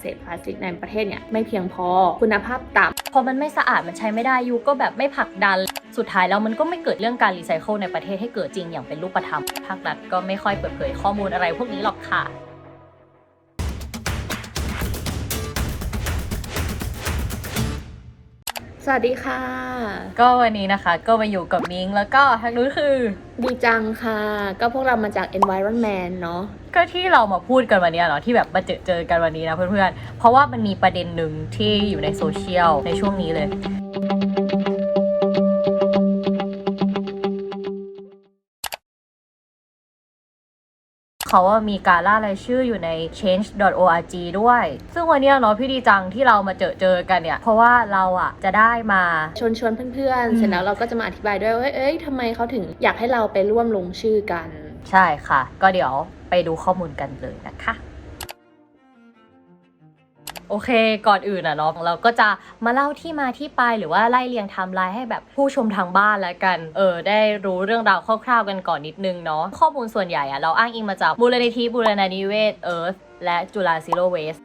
เศษพลาสติกในประเทศเนี่ยไม่เพียงพอคุณภาพต่ำพอมันไม่สะอาดมันใช้ไม่ได้ยูก็แบบไม่ผลักดัน สุดท้ายแล้วมันก็ไม่เกิดเรื่องการรีไซเคิลในประเทศให้เกิดจริงอย่างเป็นรูปธรรมภาครัฐก็ไม่ค่อยเปิดเผยข้อมูลอะไรพวกนี้หรอกค่ะ สวัสดีค่ะ ก็วันนี้นะคะก็มาอยู่กับมิงแล้วก็ทางนู้นคือ ดีจังค่ะ ก็พวกเรามาจาก Environment เนาะก็ที่เรามาพูดกันวันเนี้ยเนาะที่แบบมาเจอเจอกันวันนี้นะเพื่อนๆ เพราะว่ามันมีประเด็นหนึ่งที่อยู่ในโซเชียลในช่วงนี้เลย เขาว่ามีการล่ารายชื่ออยู่ใน change.org ด้วย ซึ่งวันเนี้ยเนาะพี่ดีจังที่เรามาเจอเจอกันเนี่ย เพราะว่าเราอะจะได้มาชวนชวนเพื่อนอืๆมเสร็จแล้วเราก็จะมาอธิบายด้วยว่าเอ้ยทำไมเขาถึงอยากให้เราไปร่วมลงชื่อกัน ใช่ค่ะ ก็เดี๋ยวไปดูข้อมูลกันเลยนะคะ โอเค ก่อนอื่นอะเนาะเราก็จะมาเล่าที่มาที่ไปหรือว่าไล่เรียงไทม์ไลน์ให้แบบผู้ชมทางบ้านแล้วกัน เออ ได้รู้เรื่องราวคร่าวๆกันก่อนนิดนึงเนาะข้อมูลส่วนใหญ่อะเราอ้างอิงมาจากมูลนิธิบูรณานิเวศเอิร์ธและจุฬาซิโรเวส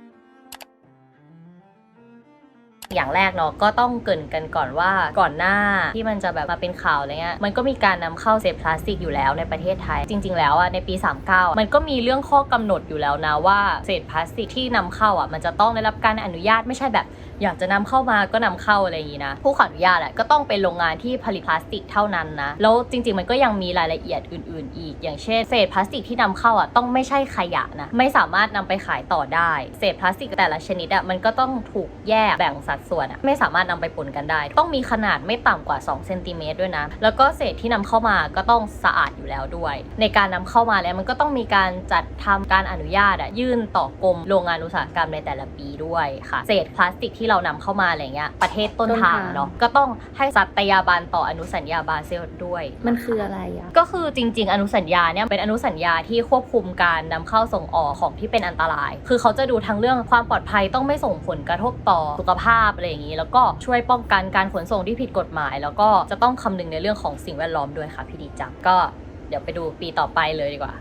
อย่างแรกเนาะก็ต้องเกินกันก่อนว่าก่อนหน้าที่มันจะแบบมาเป็นข่าวอะไรเงี้ยมันก็มีการนำเข้าเศษพลาสติกอยู่แล้วในประเทศไทย จริง ๆ แล้วอะในปี 39 มันก็มีเรื่องข้อกำหนดอยู่แล้วนะว่าเศษพลาสติกที่นำเข้าอะมันจะต้องได้รับการอนุญาตไม่ใช่แบบ อยากจะนำเข้ามาก็นำเข้าอะไรอย่างนี้นะผู้ขออนุญาตแหละก็ต้องเป็นโรงงานที่ผลิตพลาสติกเท่านั้นนะแล้วจริง ๆ มันก็ยังมีรายละเอียดอื่น ๆ อีก อย่างเช่นเศษพลาสติกที่นำเข้าอะต้องไม่ใช่ขยะนะไม่สามารถนำไปขายต่อได้ เศษพลาสติกแต่ละชนิดอะมันก็ต้องถูกแยกแบ่งสัดส่วนอะไม่สามารถนำไปปนกันได้ ต้องมีขนาดไม่ต่ำกว่า2เซนติเมตรด้วยนะ แล้วก็เศษที่นำเข้ามาก็ต้องสะอาดอยู่แล้วด้วย ในการนำเข้ามาแล้วมันก็ต้องมีการจัดทำการอนุญาตอะยื่นต่อกรมโรงงานอุตสาหกรรมในแต่ละปีด้วยค่ะ เศษพลาสติกที่เรานำเข้ามาอะไรเงี้ยประเทศต้นต้นทาทางงเนาะก็ต้องให้สัตยาบันต่ออนุสัญญาบาเซลด้วย มันคืออะไรอะก็คือจริง ๆ อนุสัญญาเนี่ยเป็นอนุสัญญาที่ควบคุมการนำเข้าส่งออกของที่เป็นอันตราย คือเขาจะดูทั้งเรื่องความปลอดภัยต้องไม่ส่งผลกระทบต่อสุขภาพอะไรอย่างนี้ แล้วก็ช่วยป้องกันการขนส่งที่ผิดกฎหมาย แล้วก็จะต้องคำนึงในเรื่องของสิ่งแวดล้อมด้วยค่ะพี่ดีจังก็เดี๋ยวไปดูปีต่อไปเลยดีกว่า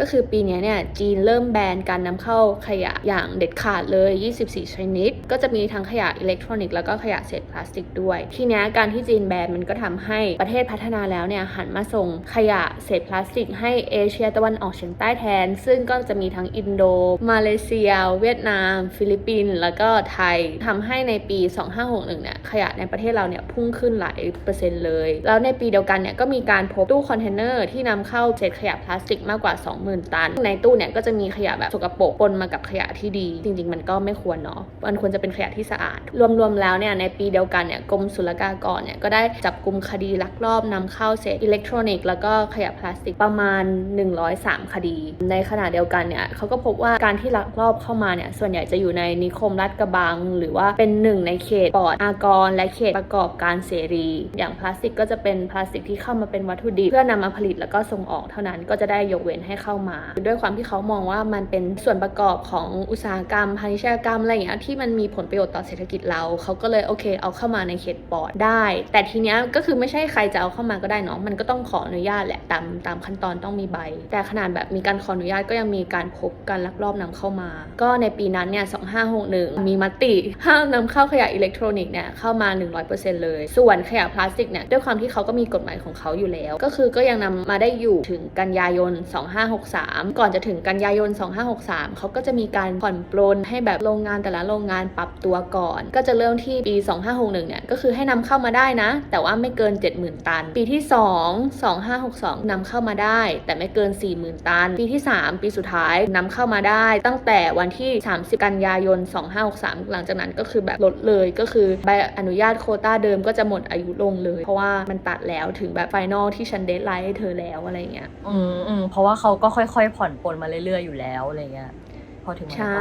ก็คือปีนี้เนี่ยจีนเริ่มแบนการนำเข้าขยะอย่างเด็ดขาดเลย 24 ชนิด ก็จะมีทั้งขยะอิเล็กทรอนิกส์แล้วก็ขยะเศษพลาสติกด้วย ทีนี้การที่จีนแบนมันก็ทำให้ประเทศพัฒนาแล้วเนี่ยหันมาส่งขยะเศษพลาสติก ให้เอเชียตะวันออกเฉียงใต้แทน ซึ่งก็จะมีทั้งอินโด มาเลเซีย เวียดนาม ฟิลิปปินส์แล้วก็ไทยทำให้ในปี 2561 เนี่ยขยะในประเทศเราเนี่ยพุ่งขึ้นหลายเปอร์เซ็นต์เลย แล้วในปีเดียวกันเนี่ยก็มีการพบตู้คอนเทนเนอร์ที่นำเข้าเศษขยะพลาสติกมากกว่า20,000 ตัน ในตู้เนี่ยก็จะมีขยะแบบสกปรกปนมากับขยะที่ดี จริง ๆ มันก็ไม่ควรเนาะมันควรจะเป็นขยะที่สะอาด รวมๆแล้วเนี่ยในปีเดียวกันเนี่ยกรมศุลกากรเนี่ยก็ได้จับกลุ่มคดีลักลอบนำเข้าเศษอิเล็กทรอนิกส์แล้วก็ขยะพลาสติกประมาณ 103 คดี ในขณะเดียวกันเนี่ยเขาก็พบว่าการที่ลักลอบเข้ามาเนี่ยส่วนใหญ่จะอยู่ในนิคมลาดกระบัง หรือว่าเป็นหนึ่งในเขตปลอดอากร และเขตประกอบการเสรี อย่างพลาสติกก็จะเป็นพลาสติกที่เข้ามาเป็นวัตถุดิบเพื่อนำมาผลิตแล้วก็ส่งออกเท่านั้นก็จะได้ยกเว้นให้เข้ามา ด้วยความที่เขามองว่ามันเป็นส่วนประกอบของอุตสาหกรรมพาณิชยกรรมอะไรอย่างเงี้ยที่มันมีผลประโยชน์ต่อเศรษฐกิจเราเขาก็เลยโอเค เอาเข้ามาในเขตปลอดได้ แต่ทีเนี้ยก็คือไม่ใช่ใครจะเอาเข้ามาก็ได้เนาะมันก็ต้องขออนุญาตแหละตามตามขั้นตอนต้องมีใบ แต่ขนาดแบบมีการขออนุญาตก็ยังมีการพบการลักลอบนำเข้ามา ก็ในปีนั้นเนี่ย2561 มีมติห้ามนำเข้าขยะอิเล็กทรอนิกส์เนี่ยเข้ามา 100%เลย ส่วนขยะพลาสติกเนี่ยด้วยความที่เขาก็มีกฎหมายของเขาอยู่แล้ว ก็คือก็ยังนำมาได้อยู่ถึงกันยายน 25 2563 ก่อนจะถึงกันยายน 2563 เขาก็จะมีการผ่อนปลนให้แบบโรงงานแต่ละโรงงานปรับตัวก่อน ก็จะเริ่มที่ปี 2561 เนี่ย ก็คือให้นำเข้ามาได้นะ แต่ว่าไม่เกิน 70,000 ตัน ปีที่ 2 2562นำเข้ามาได้ แต่ไม่เกิน 40,000 ตัน ปีที่ 3 ปีสุดท้ายนำเข้ามาได้ ตั้งแต่วันที่ 30 กันยายน 2563 หลังจากนั้นก็คือแบบลดเลยก็คือใบอนุญาตโคต้าเดิมก็จะหมดอายุลงเลย เพราะว่ามันตัดแล้วถึงแบบไฟนอลที่ฉันเดทไลน์ให้เธอแล้วอะไรเงี้ยอืมอืมเพราะว่าเขาก็ค่อยๆ ผ่อนปลนมาเรื่อยๆอยู่แล้วอะไรเงี้ยพอถึงวันใช่นั้นก็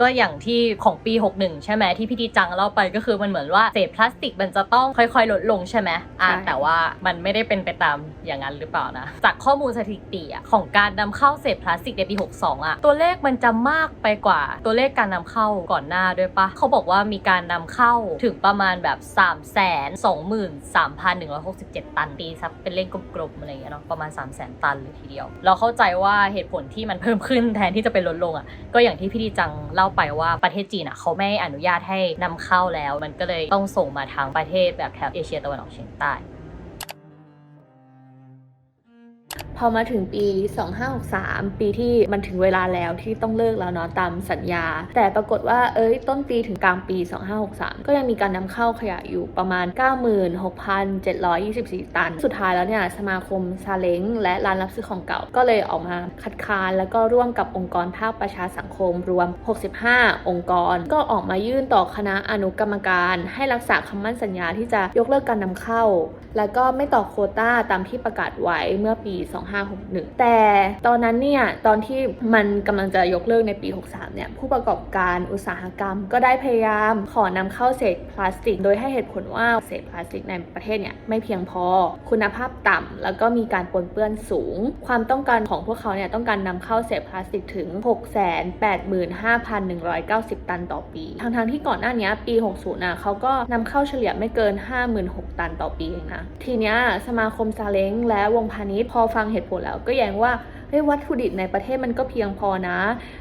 ก็อย่างที่ของปี 61 ใช่ไหมที่พี่ดีจังเล่าไปก็คือมันเหมือนว่าเศษพลาสติกมันจะต้องค่อยๆ ลดลงใช่ไหมอะใช่แต่ว่ามันไม่ได้เป็นไปตามอย่างนั้นหรือเปล่านะ จากข้อมูลสถิติอะของการนำเข้าเศษพลาสติกในปี 62อะตัวเลขมันจะมากไปกว่าตัวเลขการนำเข้าก่อนหน้าด้วยปะเขาบอกว่ามีการนำเข้าถึงประมาณแบบ3 2 3 1 6 7 ตันตีซับเป็นเลขกลมๆอะไรอย่างเงี้ยเนาะประมาณ 3 0 0 0 0 0 ตันเลยทีเดียว เราเข้าใจว่าเหตุผลที่มันเพิ่มขึ้นแทนที่จะเป็นลดลงอะก็อย่างที่พี่ดีจังเล่าไปว่าประเทศจีนอะเขาไม่อนุญาตให้นำเข้าแล้ว มันก็เลยต้องส่งมาทางประเทศแบบแถบเอเชียตะวันออกเฉียงใต้ พอมาถึงปี 2563 ปีที่มันถึงเวลาแล้วที่ต้องเลิกแล้วเนาะตามสัญญา แต่ปรากฏว่าเอ้ยต้นปีถึงกลางปี 2563 ก็ยังมีการนำเข้าขยะอยู่ประมาณ 96,724 ตัน สุดท้ายแล้วเนี่ยสมาคมซาเล้งและร้านรับซื้อของเก่าก็เลยออกมาคัดค้านแล้วก็ร่วมกับองค์กรภาคประชาสังคมรวม 65 องค์กร ก็ออกมายื่นต่อคณะอนุกรรมการ ให้รักษาคำมั่นสัญญาที่จะยกเลิกการนำเข้า แล้วก็ไม่ต่อโคต้าตามที่ประกาศไว้เมื่อปี2561 แต่ตอนนั้นเนี่ย ตอนที่มันกำลังจะยกเลิกในปี 63 เนี่ย ผู้ประกอบการอุตสาหกรรม ก็ได้พยายามขอนำเข้าเศษพลาสติก โดยให้เหตุผลว่าเศษพลาสติกในประเทศเนี่ยไม่เพียงพอ คุณภาพต่ำแล้วก็มีการปนเปื้อนสูง ความต้องการของพวกเขาเนี่ยต้องการนำเข้าเศษพลาสติกถึง 685,190 ตันต่อปี ทั้งๆที่ก่อนหน้านี้ปี 60น่ะเขาก็นำเข้าเฉลี่ยไม่เกิน 56,000ตันต่อปีเองนะ ทีเนี้ยสมาคมซาเล้งและวงพาณิชย์พอฟังเหตุผลแล้ว ก็แย้งว่าเฮ้ยวัตถุดิบในประเทศมันก็เพียงพอนะ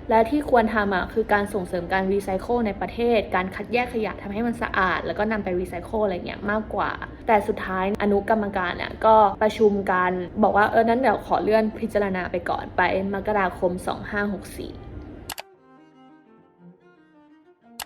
และที่ควรทำอะคือการส่งเสริมการรีไซเคิลในประเทศ การคัดแยกขยะทำให้มันสะอาด แล้วก็นำไปรีไซเคิลอะไรเงี้ยมากกว่า แต่สุดท้ายอนุกรรมการอะก็ประชุมกันบอกว่าเออนั้นเดี๋ยวขอเลื่อนพิจารณาไปก่อนไปมกราคม 2564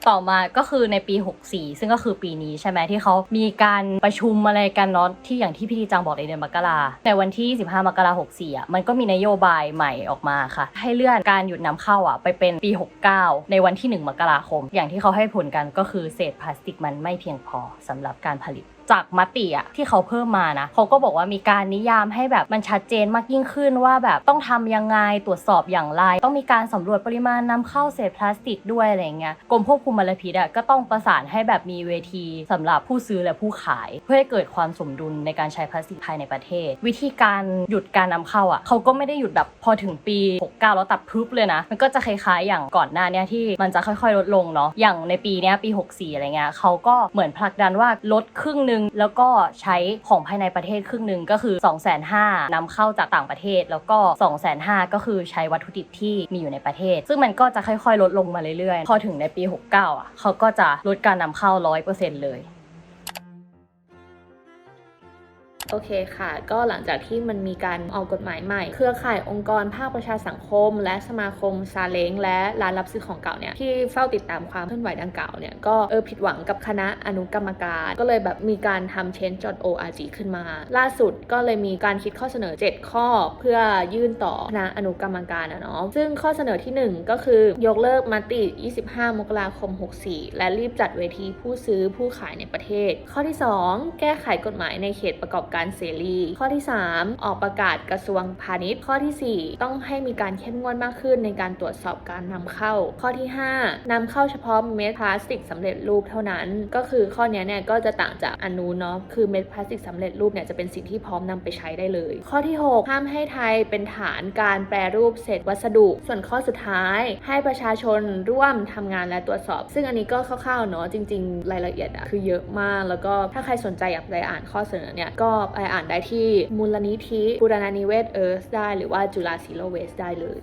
ต่อมาก็คือในปี 64 ซึ่งก็คือปีนี้ใช่ไหมที่เขามีการประชุมอะไรกันเนาะที่อย่างที่พี่ดีจังบอกในเดือนมกราในวันที่ 15 มกราคม64อะมันก็มีนโยบายใหม่ออกมาค่ะ ให้เลื่อนการหยุดนำเข้าอะไปเป็นปี 69 ในวันที่ 1 มกราคม อย่างที่เขาให้ผลกันก็คือเศษพลาสติกมันไม่เพียงพอสำหรับการผลิต จากมติอะที่เขาเพิ่มมานะเขาก็บอกว่ามีการนิยามให้แบบมันชัดเจนมากยิ่งขึ้นว่าแบบต้องทำยังไงตรวจสอบอย่างไร ต้องมีการสำรวจปริมาณนำเข้าเศษพลาสติกด้วยอะไรเงี้ยกรมควบคุมมลพิษอะก็ต้องประสานให้แบบมีเวทีสำหรับผู้ซื้อและผู้ขาย เพื่อให้เกิดความสมดุลในการใช้พลาสติกภายในประเทศ วิธีการหยุดการนำเข้าอะเขาก็ไม่ได้หยุดแบบพอถึงปี 69 แล้วตัดพึบเลยนะ มันก็จะคล้ายๆ อย่างก่อนหน้าเนี้ยที่มันจะค่อยๆ ลดลงเนาะอย่างในปีเนี้ยปี 64อะไรเงี้ยเขาก็เหมือนผลักดันว่าลดครึ่งหนึ่งแล้วก็ใช้ของภายในประเทศครึ่งหนึ่งก็คือ 2 5 0 0 0นำเข้าจากต่างประเทศ แล้วก็ 2 5 0 0 0ก็คือใช้วัตถุดิบที่มีอยู่ในประเทศ ซึ่งมันก็จะค่อยๆ ลดลงมาเรื่อยๆ พอถึงในปี 69อะเขาก็จะลดการนำเข้า 100%เลย โอเคค่ะ ก็หลังจากที่มันมีการออกกฎหมายใหม่ เครือข่ายองค์กรภาคประชาสังคม และสมาคมซาเล้งและร้านรับซื้อของเก่าเนี่ยที่เฝ้าติดตามความเคลื่อนไหวดังกล่าวเนี่ยก็เออผิดหวังกับคณะอนุกรรมการ ก็เลยแบบมีการทำ change.org ขึ้นมา ล่าสุดก็เลยมีการคิดข้อเสนอ 7 ข้อเพื่อยื่นต่อคณะอนุกรรมการนะเนาะซึ่งข้อเสนอทีหนึ่1 ก็คือยกเลิกมติ 25 มกราคม 64 และรีบจัดเวทีผู้ซื้อผู้ขายในประเทศ ข้อที่ 2 แก้ไขกฎหมายในเขตประกอบการเสรี ข้อที่ 3 ออกประกาศกระทรวงพาณิชย์ ข้อทีสี่ 4 ต้องให้มีการเข้มงวดมากขึ้นในการตรวจสอบการนำเข้า ข้อที่ 5นำเข้าเฉพาะเม็ดพลาสติกสำเร็จรูปเท่านั้น ก็คือข้อนี้เนี่ยก็จะต่างจากอนนู้นเนาะคือเม็ดพลาสติกสำเร็จรูปเนี่ยจะเป็นสิ่งที่พร้อมนำไปใช้ได้เลย ข้อที่ 6 ห้ามให้ไทยเป็นฐานการแปรรูปเศษวัสดุ ส่วนข้อสุดท้าย ให้ประชาชนร่วมทำงานและตรวจสอบ ซึ่งอันนี้ก็คร่าวๆเนาะจริง ๆ รายละเอียดอะคือเยอะมาก แล้วก็ถ้าใครสนใจอยากไปอ่านข้อเสนอเนี่ยก็ไปอ่านได้ที่มูลนิธิบูรณานิเวศเอิร์ธได้ หรือว่าจุฬาซีโรเวสได้เลย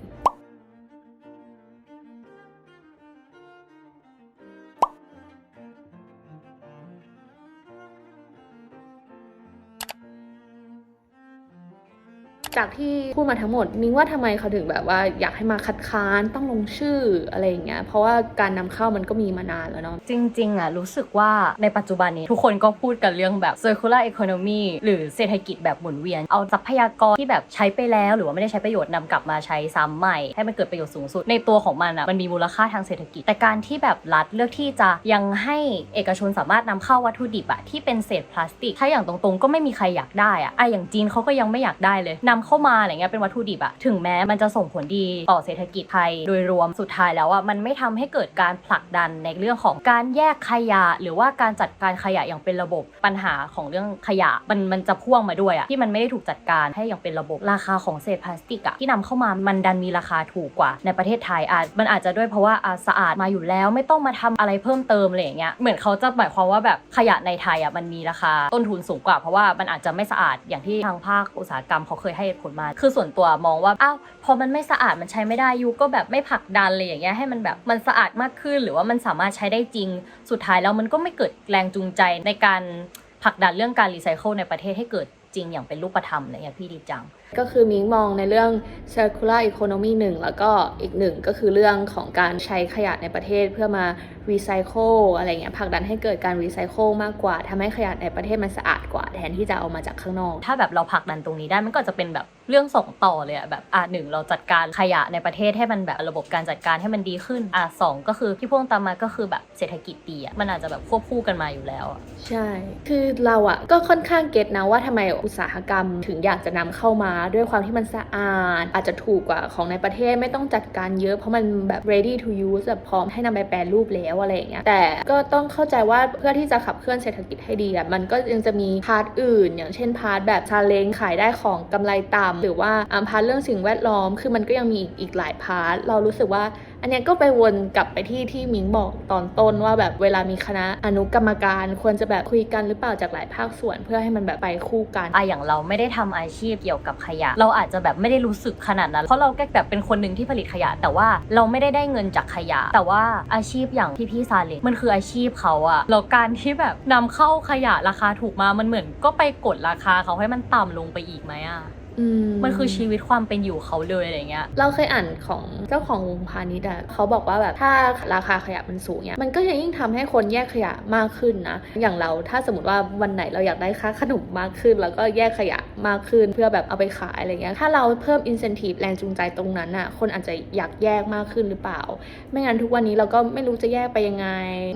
จากที่พูดมาทั้งหมดนิ้งว่าทำไมเขาถึงแบบว่าอยากให้มาคัดค้านต้องลงชื่ออะไรอย่างเงี้ยเพราะว่าการนำเข้ามันก็มีมานานแล้วเนาะจริง ๆอะรู้สึกว่าในปัจจุบันนี้ ทุกคนก็พูดกันเรื่องแบบ circular economy หรือเศรษฐกิจแบบหมุนเวียน เอาทรัพยากรที่แบบใช้ไปแล้ว หรือว่าไม่ได้ใช้ประโยชน์นำกลับมาใช้ซ้ำใหม่ ให้มันเกิดประโยชน์สูงสุด ในตัวของมันอะมันมีมูลค่าทางเศรษฐกิจ แต่การที่แบบรัฐเลือกที่จะยังให้เอกชนสามารถนำเข้าวัตถุดิบอะที่เป็นเศษพลาสติก ถ้าอย่างตรงๆ ก็ไม่มีใครอยากได้อะไออย่างจีนเขาก็ยังไม่อยากได้เลยนำเข้ามาอะไรเงี้ยเป็นวัตถุดิบอะถึงแม้มันจะส่งผลดีต่อเศรษฐกิจไทยโดยรวมสุดท้ายแล้วอะมันไม่ทำให้เกิดการผลักดันในเรื่องของการแยกขยะ หรือว่าการจัดการขยะอย่างเป็นระบบปัญหาของเรื่องขยะ มันมันจะพ่วงมาด้วยอะที่มันไม่ได้ถูกจัดการให้อย่างเป็นระบบราคาของเศษพลาสติกอะที่นำเข้ามามันดันมีราคาถูกกว่า ในประเทศไทยอาจมันอาจจะด้วยเพราะว่าอะสะอาดมาอยู่แล้ว ไม่ต้องมาทำอะไรเพิ่มเติมอะไรอย่างเงี้ยเหมือนเขาจะหมายความว่าแบบขยะในไทยอะมันมีราคาต้นทุนสูงกว่า เพราะว่ามันอาจจะไม่สะอาดอย่างที่ทางภาคอุตสาหกรรมเขาเคยให้ตุผลมา คือส่วนตัวมองว่าอ้าวพอมันไม่สะอาดมันใช้ไม่ได้ยูก็แบบไม่ผลักดันเลยอย่างเงี้ยให้มันแบบมันสะอาดมากขึ้น หรือว่ามันสามารถใช้ได้จริง สุดท้ายแล้วมันก็ไม่เกิดแรงจูงใจในการผลักดันเรื่องการรีไซเคิลในประเทศให้เกิดจริงอย่างเป็นรูปธรรมอะไรอย่างพี่ดีจังก็คือมิงมองในเรื่อง circular economy หนึ่งแล้วก็อีกหนึ่งก็คือเรื่องของการใช้ขยะในประเทศเพื่อมา recycle อะไรเงี้ยผลักดันให้เกิดการ recycle มากกว่าทำให้ขยะในประเทศมันสะอาดกว่า แทนที่จะเอามาจากข้างนอก ถ้าแบบเราผลักดันตรงนี้ได้มันก็จะเป็นแบบเรื่องส่งต่อเลยอะแบบอะหนึ่งเราจัดการขยะในประเทศให้มันแบบระบบการจัดการให้มันดีขึ้นอะสองก็คือที่พ่วงตามมาก็คือแบบเศรษฐกิจดีอะมันอาจจะแบบควบคู่กันมาอยู่แล้วอะใช่ คือเราอะก็ค่อนข้างเก็ตนะว่าทำไมอุตสาหกรรมถึงอยากจะนำเข้ามาด้วยความที่มันสะอาด อาจจะถูกกว่าของในประเทศไม่ต้องจัดการเยอะเพราะมันแบบ ready to use แบบพร้อมให้นำไปแปรรูปแล้วอะไรอย่างเงี้ยแต่ก็ต้องเข้าใจว่าเพื่อที่จะขับเคลื่อนเศรษฐกิจให้ดีอะมันก็ยังจะมีพาร์ทอื่น อย่างเช่นพาร์ทแบบชาเลนขายได้ของกำไรต่ำหรือว่าอ่าพาร์ทเรื่องสิ่งแวดล้อม คือมันก็ยังมีอีกอีกหลายพาร์ทเรารู้สึกว่า อันนี้ก็ไปวนกลับไปที่ที่มิงบอกตอนต้นว่าแบบเวลามีคณะอนุกรรมการควรจะแบบคุยกันหรือเปล่าจากหลายภาคส่วนเพื่อให้มันแบบไปคู่กันอะอย่างเราไม่ได้ทำอาชีพเกี่ยวกับขยะ เราอาจจะแบบไม่ได้รู้สึกขนาดนั้น เพราะเราแค่แบบเป็นคนหนึ่งที่ผลิตขยะ แต่ว่าเราไม่ได้ได้เงินจากขยะ แต่ว่าอาชีพอย่างพี่พี่ซาเล็กมันคืออาชีพเขาอะแล้วการที่แบบนำเข้าขยะราคาถูกมามันเหมือน ก็ไปกดราคาเขาให้มันต่ำลงไปอีกไหมอะ มันคือชีวิตความเป็นอยู่เขาเลยอะไรเงี้ย เราเคยอ่านของเจ้าของวงพาณิชย์อะเขาบอกว่าแบบถ้าราคาขยะมันสูงเนี่ยมันก็จะยิ่งทำให้คนแยกขยะมากขึ้นนะ อย่างเราถ้าสมมติว่าวันไหนเราอยากได้ค่าขนมมากขึ้น แล้วก็แยกขยะมากขึ้นเพื่อแบบเอาไปขายอะไรเงี้ย ถ้าเราเพิ่ม incentive แรงจูงใจตรงนั้นอะคนอาจจะอยากแยกมากขึ้นหรือเปล่า ไม่งั้นทุกวันนี้เราก็ไม่รู้จะแยกไปยังไง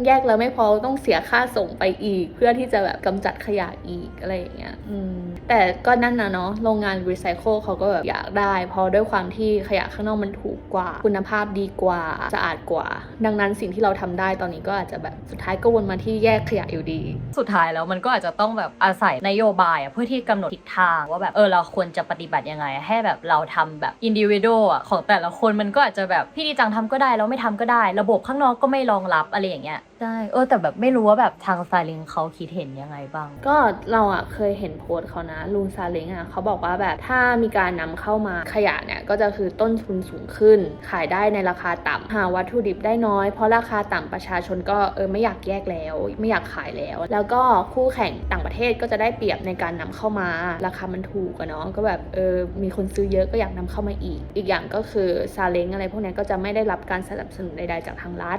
แยกแล้วไม่พอต้องเสียค่าส่งไปอีก เพื่อที่จะแบบกำจัดขยะอีกอะไรอย่างเงี้ยอืมแต่ก็นั่นนะเนาะโรงงานรีไซเคิลเขาก็แบบอยากได้ เพราะด้วยความที่ขยะข้างนอกมันถูกกว่า คุณภาพดีกว่า สะอาดกว่า ดังนั้นสิ่งที่เราทำได้ตอนนี้ก็อาจจะแบบสุดท้ายก็วนมาที่แยกขยะอยู่ดี สุดท้ายแล้วมันก็อาจจะต้องแบบอาศัยนโยบายอะเพื่อที่กำหนดทิศทางว่าแบบเออเราควรจะปฏิบัติยังไง ให้แบบเราทำแบบอินดิวิโดอะของแต่ละคนมันก็อาจจะแบบพี่ดีจังทำก็ได้แล้วไม่ทำก็ได้ ระบบข้างนอกก็ไม่รองรับอะไรอย่างเงี้ยใช่เออแต่แบบไม่รู้ว่าแบบทางสไตลิงเขาคิดเห็นยังไงบ้าง ก็เราอะเคยเห็นโพสต์เขานะลุงซาเล้งอะเขาบอกว่าแบบถ้ามีการนำเข้ามาขยะเนี่ยก็จะคือต้นทุนสูงขึ้น ขายได้ในราคาต่ำหาวัตถุดิบได้น้อย เพราะราคาต่ำประชาชนก็เออไม่อยากแยกแล้ว ไม่อยากขายแล้ว แล้วก็คู่แข่งต่างประเทศก็จะได้เปรียบในการนำเข้ามา ราคามันถูกอะเนาะก็แบบเออมีคนซื้อเยอะก็อยากนำเข้ามาอีก อีกอย่างก็คือซาเล้งอะไรพวกนี้ก็จะไม่ได้รับการสนับสนุนใดๆจากทางรัฐ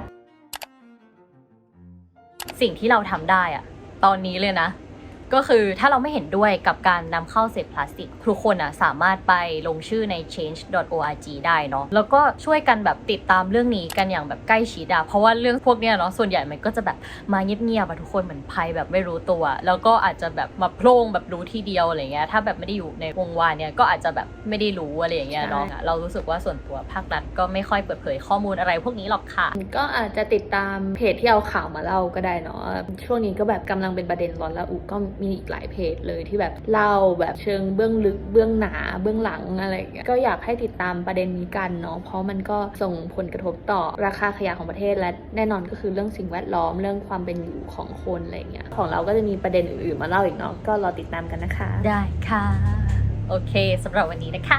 สิ่งที่เราทำได้อะตอนนี้เลยนะ ก็คือถ้าเราไม่เห็นด้วยกับการนำเข้าเศษพลาสติก ทุกคนอะสามารถไปลงชื่อใน change.org ได้เนาะแล้วก็ช่วยกันแบบติดตามเรื่องนี้กันอย่างแบบใกล้ชิดอะเพราะว่าเรื่องพวกเนี้ยเนาะส่วนใหญ่มันก็จะแบบมาเงียบๆอะทุกคนเหมือนภัยแบบไม่รู้ตัว แล้วก็อาจจะแบบมาโพล่งแบบรู้ทีเดียวอะไรเงี้ยถ้าแบบไม่ได้อยู่ในวงวานเนี่ยก็อาจจะแบบไม่ได้รู้อะไรอย่างเงี้ยเนาะใช่เรารู้สึกว่าส่วนตัวภาครัฐก็ไม่ค่อยเปิดเผยข้อมูลอะไรพวกนี้หรอกค่ะ ก็อาจจะติดตามเพจที่เอาข่าวมาเล่าก็ได้เนาะช่วงนี้ก็แบบกำลังเป็นประเด็นร้อนระอุก็มีอีกหลายเพจเลยที่แบบเล่าแบบเชิงเบื้องลึกเบื้องหนาเบื้องหลังอะไรอย่างเงี้ยก็อยากให้ติดตามประเด็นนี้กันเนาะเพราะมันก็ส่งผลกระทบต่อราคาขยะของประเทศและแน่นอนก็คือเรื่องสิ่งแวดล้อมเรื่องความเป็นอยู่ของคนอะไรอย่างเงี้ยของเราก็จะมีประเด็นอื่นๆมาเล่าอีกเนาะก็รอติดตามกันนะคะ ได้ค่ะ โอเคสำหรับวันนี้นะคะ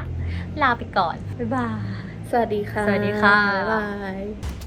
ลาไปก่อน บ๊ายบาย สวัสดีค่ะ สวัสดีค่ะ บ๊ายบาย